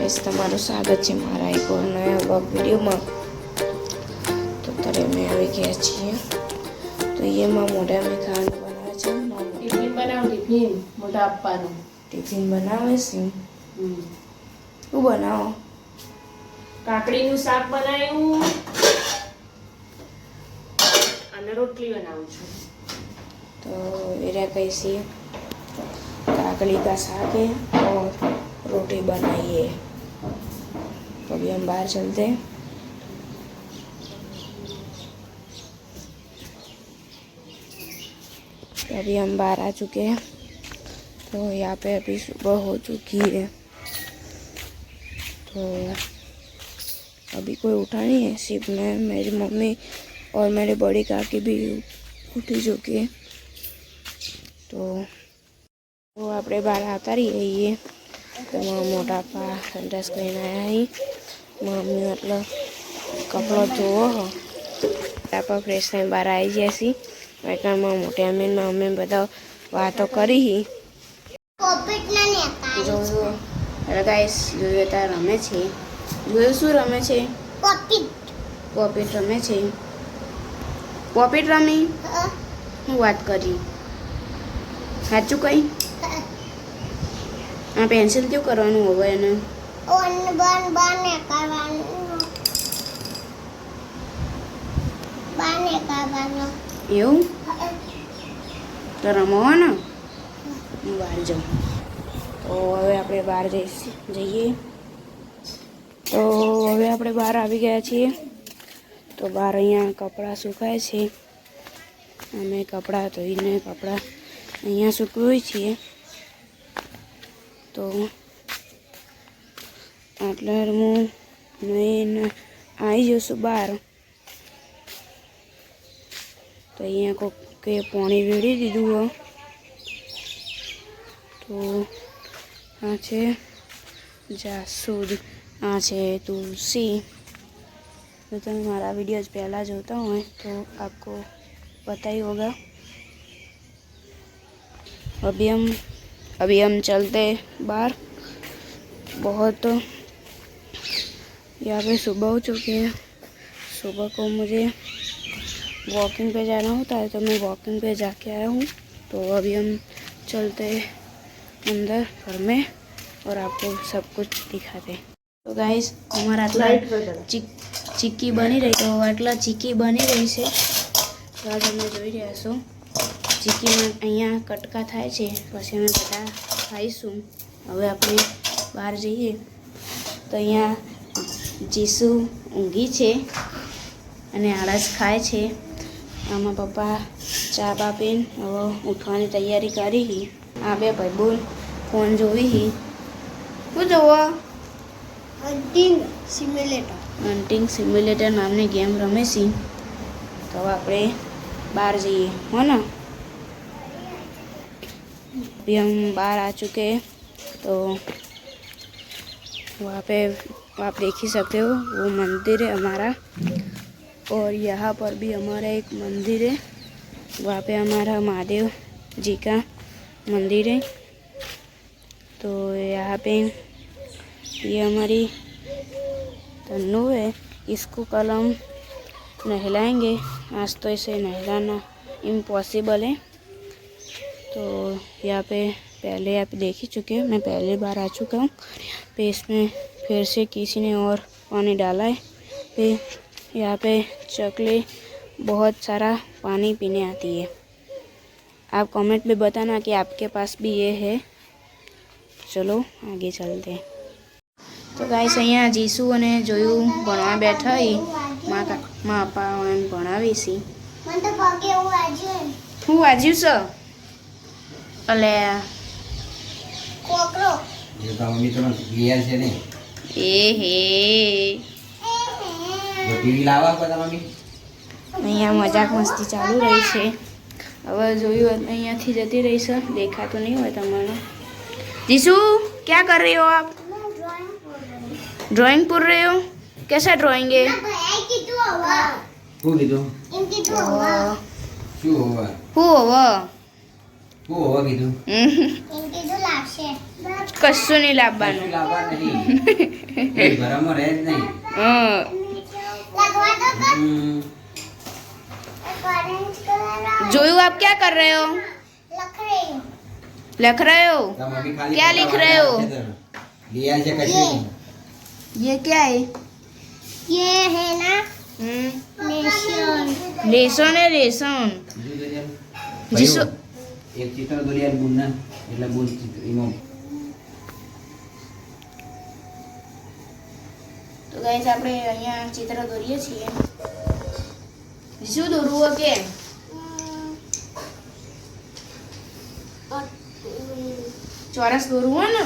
Guys તમારું સ્વાગત છે મારા એક ઓર નયા વ્લોગ વિડીયોમાં તો અત્યારે અમે આવી ગયા છીએ તો એમાં મોઢા અમે ખાવાનું બનાવે છે મારા મોઢા ટિફિન બનાવ ટિફિન મોટા આપવાનું ટિફિન બનાવે છે શું બનાવો કાકડીનું શાક બનાવ્યું અને રોટલી બનાવું છું तो मेरा कैसी काकड़ी का साग है और रोटी बनाई है तो अभी हम बाहर चलते हैं तो अभी हम बाहर आ चुके हैं तो यहाँ पे अभी सुबह हो चुकी है तो अभी कोई उठा नहीं है सिर्फ मैं मेरी मम्मी और मेरी बड़ी काकी भी उठी चुकी है તો તો આપણે બહાર આવતા રહીએ છીએ તો મારા મોટા પા સંડાસ કરીને આવ્યા અહીં મમ્મી એટલે કપડો ધોવો હો. આપણે ફ્રેશ થઈને બહાર આવી ગયા છીએ. વેકાણમાં મોટી અમીનમાં અમે બધા વાતો કરી જોયું એટલે ગાઈસ જોયું ત્યાં રમે છે. જોયું શું રમે છે? પોપીટ રમે છે. પોપીટ રમી? હું. વાત કરી. સાચું કઈ? આ પેન્સિલ કયું કરવાનું હવે એને? એવું? તો રમવા ને. હું બહાર જાઉં. તો હવે આપણે બહાર જઈશ જઈએ. તો હવે આપણે બહાર આવી ગયા છીએ. તો બહાર અહીંયા કપડાં સુકાય છે. અમે કપડાં ધોઈને કપડાં અહીંયા સૂકવીએ છીએ. તો એટલે હું લઈને આવી જઈશું બહાર તો અહીંયા કોક કે પાણી વેડી દીધું હો તો આ છે જાસૂદ આ છે તુલસી તો તમે મારા વિડીયોઝ પહેલાં જોતા હોય તો આપકો पता ही होगा अभी हम अभी हम चलते बाहर बहुत यहाँ पे सुबह हो चुकी है सुबह को मुझे वॉकिंग पे जाना होता है तो मैं वॉकिंग पे जाके आया हूँ तो अभी हम चलते अंदर घर में और आपको सब कुछ दिखाते તો ગાઈસ અમારા આટલા ચીક ચીક્કી બની રહી તો આટલા ચીક્કી બની રહી છે તો આ તમે જોઈ રહ્યા છો ચીક્કીમાં અહીંયા કટકા થાય છે પછી અમે બધા ખાઈશું હવે આપણે બહાર જઈએ તો અહીંયા જીસુ ઊંઘી છે અને આળસ ખાય છે. આમાં પપ્પા ચા બાપીને હવે ઉઠવાની તૈયારી કરી હી. આ બે ભાઈ બોલ ફોન જોવી હી. શું જોવો? હન્ટિંગ સિમ્યુલેટર હન્ટિંગ સિમ્યુલેટર નામની ગેમ રમે છે. તો આપણે બહાર જઈએ. હો ને? અભી બહાર આ ચૂકે. તો વहाँ आप देख ही सकते हो, वो मंदिर है हमारा। और यहाँ पर भी हमारा एक मंदिर है, वहाँ पे हमारा महादेव जी का मंदिर है। तो यहाँ पे ये हमारी तन्नू है, इसको कल हम नहलाएँगे। आज तो इसे नहलाना इम्पॉसिबल है। तो यहाँ पे पहले आप देख ही चुके हैं, मैं पहले बार आ चुका हूँ। पे इसमें फिर से किसी ने और पानी डाला है पे यहाँ पे चकले बहुत सारा पानी पीने आती है आप कमेंट में बताना कि आपके पास भी ये है ચલો આગે ચાલતે તો ગાઈસ અહીંયા જીસુ અને જોયું ભણવા બેઠા એ મા કા મા પપ્પા એમ ભણાવી છે હું વાજ્યું છે અલે એ તો મમ્મી તમે ગયા છે નહીં એ હે. અહીંયા મજાક મસ્તી ચાલુ રહી છે. હવે જોયું અહીંયાથી જતી રહી છે. દેખાતું નહીં હોય તમારું જીસુ ક્યાં કર રહી હો આપ? ડ્રોઈંગ પૂર રહે હો કેસા ડ્રોઈંગ હે શું કીધું? કશું નહીં લાવવાનું. કશું લાવવા નહીં એ ઘરમાં રહે જ નહીં હા હમ. જોયું આપ क्या कर रहे हो लिख रहे हो તો મમ્મી ખાલી ક્યાં લીખ રહે હો? लिया છે કશું નહીં. ये क्या है ये है ना हम्म नेशन लेसन है लेसन બીજું દોરી આલ. જીસુ એક ચિત્ર દોરી આલ બુનના એટલે બુન ચિત્ર એમાં તો આપણે અહીંયા ચિત્ર દોરીએ છીએ. શું દોરવું કે ચોરસ દોરવું હોય ને?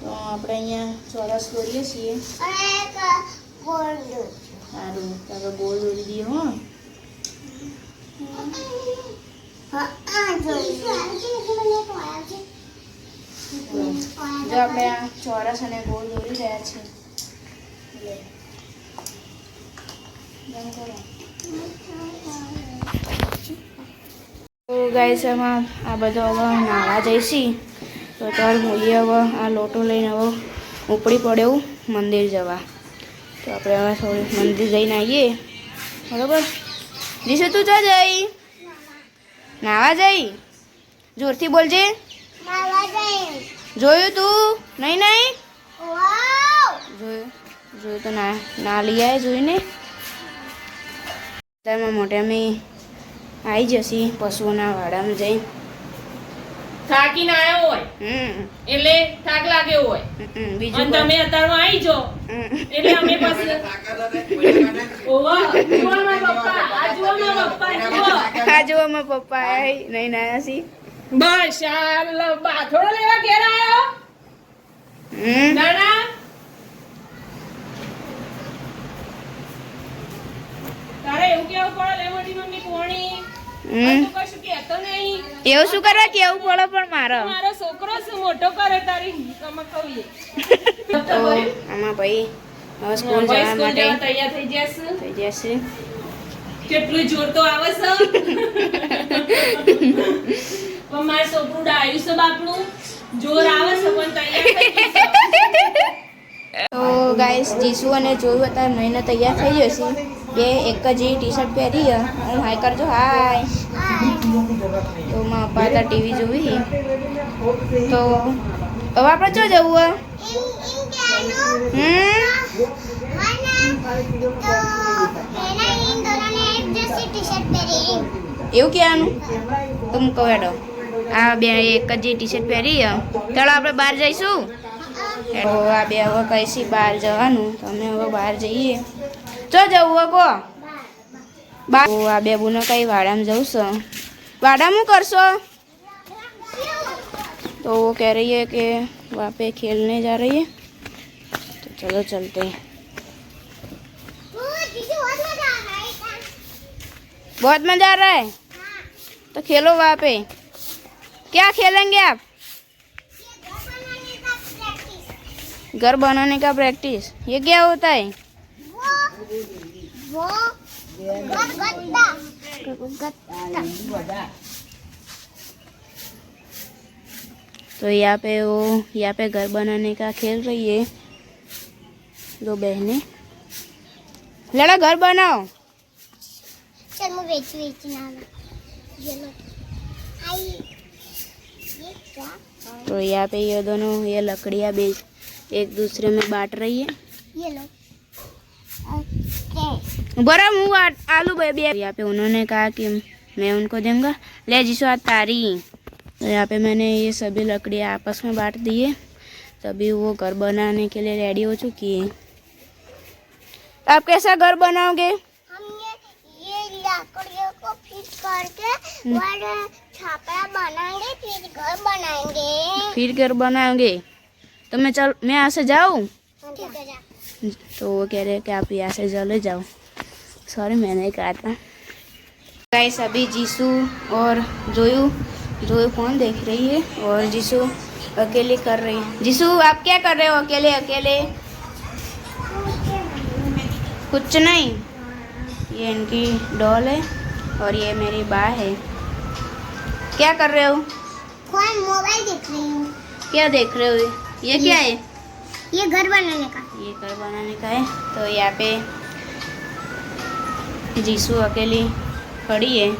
તો આપણે અહીંયા ચોરસ દોરીએ છીએ. સારું તમે ગોળ દોરી દઈએ હો. જો આપણે આ ચોરસ અને ગોળ દોરી રહ્યા છીએ. ગાઈસ એમાં આ બધો હવે નાવા જઈશી. તો ત્યારે હોઈએ હવે આ લોટો લઈને હવે ઉપડી પડ્યો મંદિર જવા. તો આપણે હવે થોડી મંદિર જઈને આવીએ. બરાબર? દીશુ તું ચા જઈ? નાવા જઈ? જોરથી બોલજે. જોયું તું? નહીં નહીં? જોયું. જોયું તો ના ના લઈ આવે જોઈને. અત્યારમાં મોટે અમે આવી જશી પશુઓના વાડામાં જઈ થાકીને આવ્યો હોય? એટલે થાક લાગ્યો હોય? બીજું તમે અત્યારમાં આવી જો? એટલે અમે પાસે ઓવા જુઓ મારા પપ્પા આ જુઓ. મારા પપ્પા આ નહીં નાયા છી બસ આ બાથોડો લેવા ઘેર આવ્યો હમ. નાના તારે એવું કેવું પડે લે મોટી મમ્મી કોણી હમ તું કશું કહેતો નહીં એવું શું કરવા કેવું પડે પણ મારો? મારો છોકરો શું મોટો કરે તારી તો આમાં ભાઈ હવે સ્કૂલ જવા માટે તૈયાર થઈ જશે. થઈ જશે. કેટલું જોર તો આવે છે. પણ માર છોકરું ડાયું છે બાપનું જોર આવે છે પણ તૈયાર થઈ તો ગાઈસ જીસુ અને જોયું અત્યારે મહિના તૈયાર થઈ જશે બે, એક જ ટી શર્ટ પહેરી હું હાય કરજો હાય તો માં અપા હતા ટીવી જોવી. તો હવે આપણે ચો જવું એવું કહેવાનું? તો હું કહેડો આ બે એક જ ટી શર્ટ પહેરી ચાલો, આપણે બહાર જઈશું. તો આ બે હવે કહીશી બહાર જવાનું. તો અમે હવે બહાર જઈએ. ચો જવું હે કો બા તો આ બે બુનો કઈ વાડામાં જવું છે વાડામાં કરશો तो वो कह रही है कि वहाँ पे खेलने जा रही है तो चलो चलते हैं वो दीदी बहुत मजा आ रहा है बहुत मज़ा आ रहा है तो खेलो वहाँ पे क्या खेलेंगे आप ये घर बनाने घर बनाने का प्रैक्टिस का प्रैक्टिस ये क्या होता है वो वो गत्ता गत्ता तो यहाँ पे वो यहाँ पे घर बनाने का खेल रही है दो बहनें। लड़ा घर बनाओ। चल मैं बेच बेच ना ये लो। आई ये क्या? तो यहाँ पे ये दोनों ये लकड़ियाँ बेच एक दूसरे में बांट रही है। ये लो। बड़ा मुँह आलू बेबी यहाँ पे उन्होंने कहा कि मैं उनको दूँगा। ले जिसो तारी। तो यहाँ पे मैंने ये सभी लकड़ियाँ आपस में बांट दिए। तभी वो घर बनाने के लिए रेडी हो चुकी है। आप कैसा घर बनाओगे? हम ये ये लकड़ियों को फिट करके और छापरा बनाएँगे फिर घर बनाएँगे। फिर घर बनाओगे? तो मैं चल मैं यहाँ से जाऊँ? ठीक है जा तो वो कह रहे हैं कि आप यहाँ से चले जाओ। सॉरी मैंने कहा था। गाइस अभी जीसू और जोयू जोयू फ़ोन देख रही है? और जीसू अकेले कर रही है। जीसू आप क्या कर रहे हो अकेले अकेले? कुछ नहीं। ये इनकी डॉल है और ये मेरी बा है। क्या कर रहे हो? मोबाइल देख रही हूँ। क्या देख रहे हो? ये, ये क्या है? ये घर बनाने का ये घर बनाने का है तो यहाँ पे जीसू अकेली खड़ी है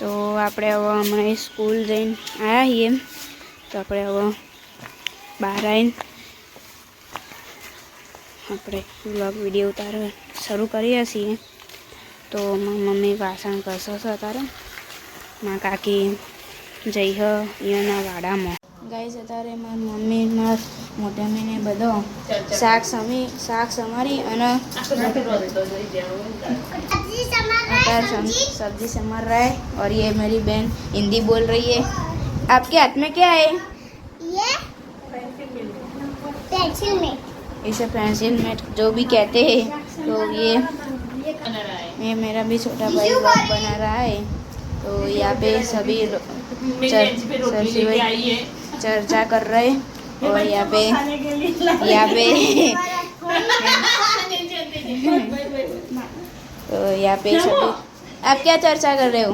તો આપણે હવે હમણાં સ્કૂલ જઈને આવ્યા છીએ તો આપણે હવે બહાર આવીને આપણે બ્લોગ વિડીયો ઉતારવા શરૂ કરીએ છીએ તો મારી મમ્મી વાસણ ઘસે છે અત્યારે મારા કાકી જઈ હ અહીંયાના વાડામાં ગાઈસ અત્યારે મારી મમ્મી મારા મોટા મમ્મીને બધો શાક સમી શાક સમારી અને सब्जी समार रहा अटार है सम- सब्जी सब्जी समर रहा है और ये मेरी बहन हिंदी बोल रही है आपके हाथ में क्या है ये पेंसिल में इसे पेंसिल में जो भी कहते हैं तो ये बना रहा है ये मेरा भी छोटा भाई ब्लॉग बना रहा है तो यहाँ पे सभी लो- मेरी चर्चा कर रहे और यहाँ पे यहाँ पे तो यहाँ पे सभी आप क्या चर्चा कर रहे हो?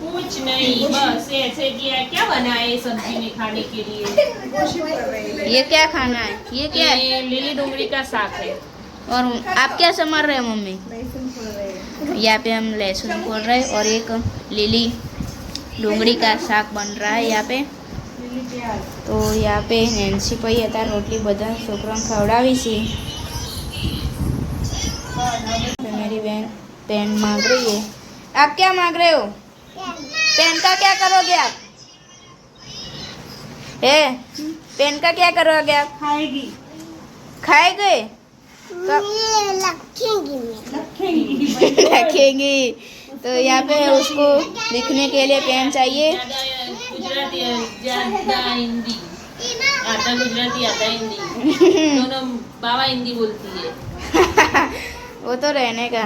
कुछ नहीं बस ऐसे किया क्या बनाए सब्ज़ी में खाने के लिए? ये क्या खाना है? ये क्या है? लिली डोंगरी का साग है। और आप क्या समझ रहे हो मम्मी? यहाँ पे हम लहसुन खोल रहे हैं और एक लिली डूंगरी का साग बन रहा है यहाँ पे। तो यहाँ पे નેન્સી ભાઈ હતા રોટલી બધા છોકરાઓને ખવડાવી છે तो मेरी बहन पेन मांग रही है आप क्या मांग रहे हो पेन का क्या करोगे आप है पेन का क्या करोगे आप खाएगी खाएगे तो ये रखेंगी मैं रखेंगे तो यहाँ पे उसको लिखने के लिए पेन चाहिए ज़्यादा गुजराती ज़्यादा हिंदी आता गुजराती आता हिंदी दोनों बाबा हिंदी बोलती है वो तो रहने का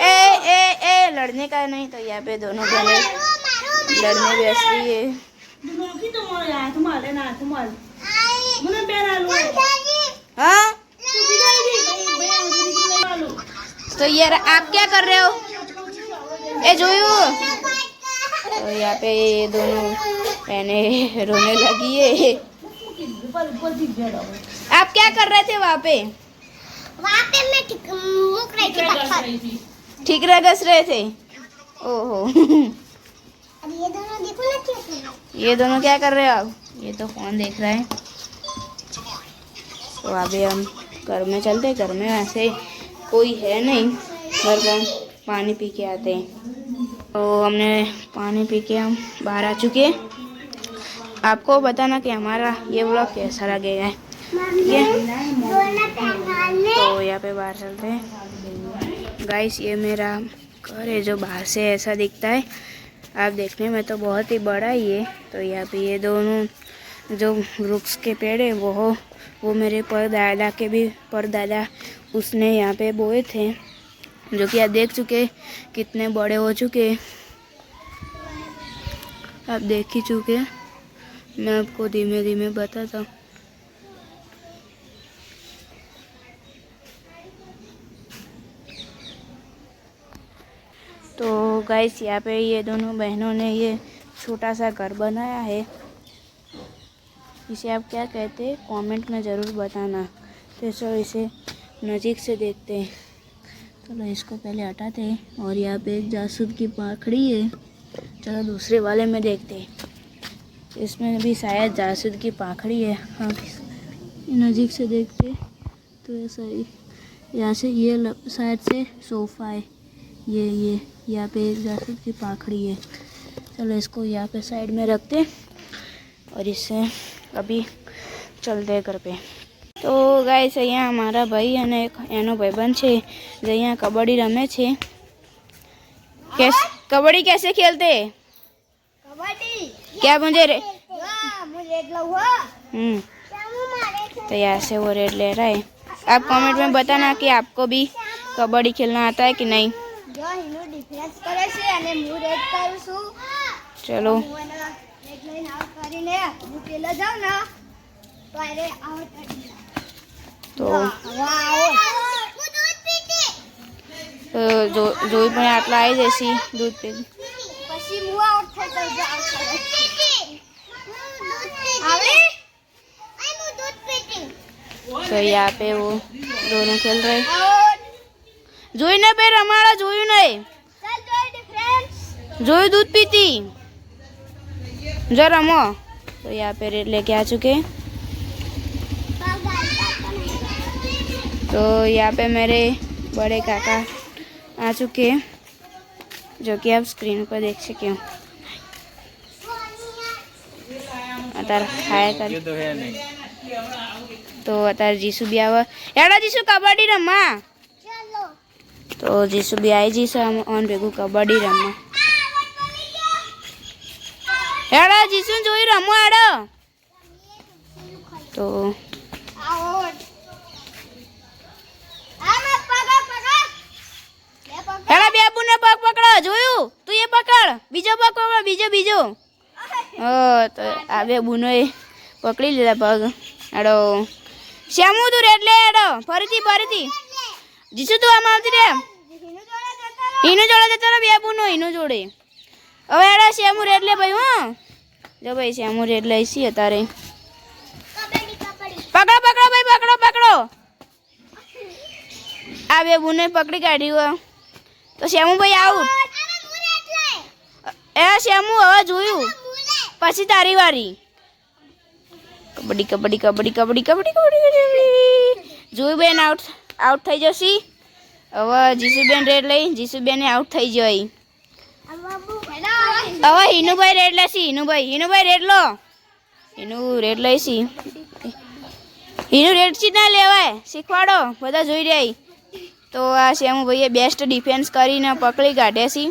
ए ए ए लड़ने का नहीं तो यहाँ पे दोनों बहने लड़ने व्यस्त है हाँ तो यार आप क्या कर रहे हो ए जोयू। तो यहाँ पे ये दोनों बहने रोने लगी है। आप क्या कर रहे थे वहाँ पे? वहाँ पे मैं ठीक मुक रही थी। ठीक रह घस रहे थे? ओहो। अब ये दोनों देखो ना क्या कर रहे ये दोनों क्या कर रहे हो आप? ये तो फ़ोन देख रहे हैं। तो अभी हम घर में चलते घर में वैसे कोई है नहीं। घर का पानी पी के आते हैं। तो हमने पानी पी के हम बाहर आ चुके हैं। आपको बताना कि हमारा ये ब्लॉग कैसा लगेगा ठीक है। तो यहाँ पे बाहर चलते हैं। गाइस ये मेरा घर है जो बाहर से ऐसा दिखता है। आप देखने में तो बहुत ही बड़ा ही है तो यहाँ पे ये दोनों जो वृक्ष के पेड़ है, वो वो मेरे परदादा के भी, परदादा उसने यहाँ पे बोए थे। जो कि आप देख चुके, कितने बड़े हो चुके। आप देख ही चुके। मैं आपको धीमे धीमे बताता हूँ। तो गाइस यहाँ पे ये दोनों बहनों ने ये छोटा सा घर बनाया है। इसे आप क्या कहते हैं? कमेंट में ज़रूर बताना। तो सो इसे नज़दीक से देखते हैं। चलो इसको पहले हटाते हैं और यहाँ पे एक जासूद की पाखड़ी है। चलो दूसरे वाले में देखते हैं। इसमें भी शायद जासूद की पाखड़ी है। हाँ नज़दीक से देखते तो ऐसा ही यहाँ से ये शायद से सोफ़ा है। ये ये, यहाँ पे एक जासूद की पाखड़ी है। चलो इसको यहाँ पे साइड में रखते और इससे अभी चलते घर पे। તો ગાઈસ અહીંયા મારા ભાઈ અને એક એનો ભાઈબંધ છે જે અહીંયા કબડ્ડી રમે છે કેસ કબડ્ડી कैसे खेलते हैं कबड्डी क्या मुझे रे वाह मुझे एक हुआ हम्म क्या मुंह मारे थे तो यहाँ से वो रेड ले रहा है आप कमेंट में बताना कि आपको भी कबड्डी खेलना आता है कि नहीं જો એનું ડિફરન્સ કરે છે અને હું રેડ કરું છું चलो હું એને રેડ લઈને આઉટ કરીને હું પેલા જાઉં ને તો અરે આઉટ કરી તો જોઈ પણ આટલા આવી જશે દૂધ પી તો यहाँ पे वो दोनों જોઈને બે રમાડા જોયું નહીં. જોયું દૂધ પીતી? જો રમો તો આપે પે લેકે આ ચુકે. तो यहाँ पे मेरे बड़े काका आ चुके हैं जो कि आप स्क्रीन पर देख सके हो અત્યારે ખાયા કરે तो है नहीं તો અત્યારે જીસુ બી આવે એડા જીસુ કબડ્ડી રમવા चलो તો જીસુ બી આવી જઈશું આમ ઓન ભેગું કબડ્ડી રમવા એડા જીસુ જોઈ રમો એડો તો હેડા બેબુ ને પગ પકડો, જોયું? તું એ પકડ. બીજો પગ પકડો, બીજો બીજો. ઓ તો આ બેબુનો એ પકડી લીધા પગ. હેડો. શ્યામું તું એટલે હેડો. ફરીથી ફરીથી. જીશું તું આમ આવતી રે. એનું જોડે જતો રહો બેબુનો એનું જોડે. હવે હેડો શ્યામુ રેડલે ભાઈ, હું. જો ભાઈ શ્યામું શ્યામુ રેડલે છીએ તારે પકડો પકડો ભાઈ, પકડો પકડો. આ બેબુને પકડી કાઢ્યું તો શેમું ભાઈ આઉટ એ શેમું હવે જોયું. પછી તારી વારી. કબડ્ડી કબડ્ડી કબડ્ડી કબડ્ડી કબડ્ડી કબડ્ડી જોયું બેન આઉટ આઉટ થઈ જશે. હવે જીસુબેન રેડ લઈ જીસુબેને આઉટ થઈ જઈ. હવે હિનુભાઈ રેડ લેશી. હિનુભાઈ હિનુભાઈ રેડ લો. હિનુ રેડ લઈશી. હિનુ રેડ સી ના લેવાય. શીખવાડો. બધા જોઈ રહ્યા. તો આ શ્યામુ ભાઈએ બેસ્ટ ડિફેન્સ કરીને પકડી કાઢે છે.